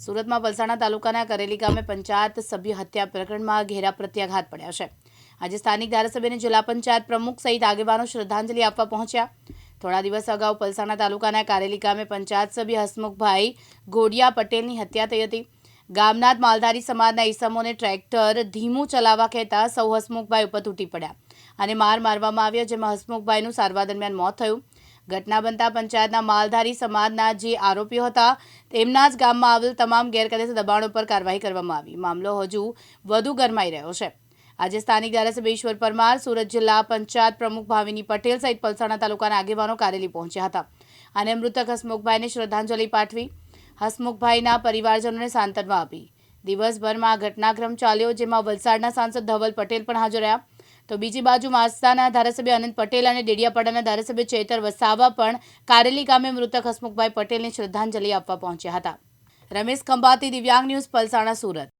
સુરતમાં વલસાડના તાલુકાના કરેલી ગામે પંચાયત સભ્ય હત્યા પ્રકરણમાં ઘેરા પ્રત્યાઘાત પડ્યા છે. આજે સ્થાનિક ધારાસભ્યને જિલ્લા પંચાયત પ્રમુખ સહિત આગેવાનો શ્રદ્ધાંજલિ આપવા પહોંચ્યા. થોડા દિવસ અગાઉ પલસાણા તાલુકાના કારેલી ગામે પંચાયત સભ્ય હસમુખભાઈ ગોડિયા પટેલની હત્યા થઈ હતી. ગામના જ માલધારી સમાજના ઈસમોને ટ્રેક્ટર ધીમું ચલાવવા કહેતા સૌ હસમુખભાઈ ઉપર તૂટી પડ્યા અને માર મારવામાં આવ્યો, જેમાં હસમુખભાઈનું સારવાર દરમિયાન મોત થયું. ઘટના બનતા પંચાયતના માલધારી સમાજના જે આરોપીઓ હતા, તેમના જ ગામમાં આવેલ તમામ ગેરકાયદેસર દબાણો પર કાર્યવાહી કરવામાં આવી. મામલો હજુ વધુ ગરમાઈ રહ્યો છે. આજે સ્થાનિક ધારાસભ્ય ઈશ્વર પરમાર, સુરત જિલ્લા પંચાયત પ્રમુખ ભાવિની પટેલ સહિત પલસાણા તાલુકાના આગેવાનો કારેલી પહોંચ્યા હતા. અને મૃતક હસમુખભાઈને શ્રદ્ધાંજલિ પાઠવી હસમુખભાઈના પરિવારજનોને સાંત્વના આપી. દિવસભરમાં આ ઘટનાક્રમ ચાલ્યો, જેમાં વલસાડના સાંસદ ધવલ પટેલ પણ હાજર રહ્યા. તો બીજી બાજુ માસ્તાના ધારાસભ્ય અનંત પટેલ અને ડેડિયાપાડાના ધારાસભ્ય ચેતર વસાવા પણ કારેલી ગામે મૃતક હસમુખભાઈ પટેલને શ્રદ્ધાંજલિ આપવા પહોંચ્યા હતા. રમેશ ખંભાતી, દિવ્યાંગ ન્યૂઝ, પલસાણા, સુરત.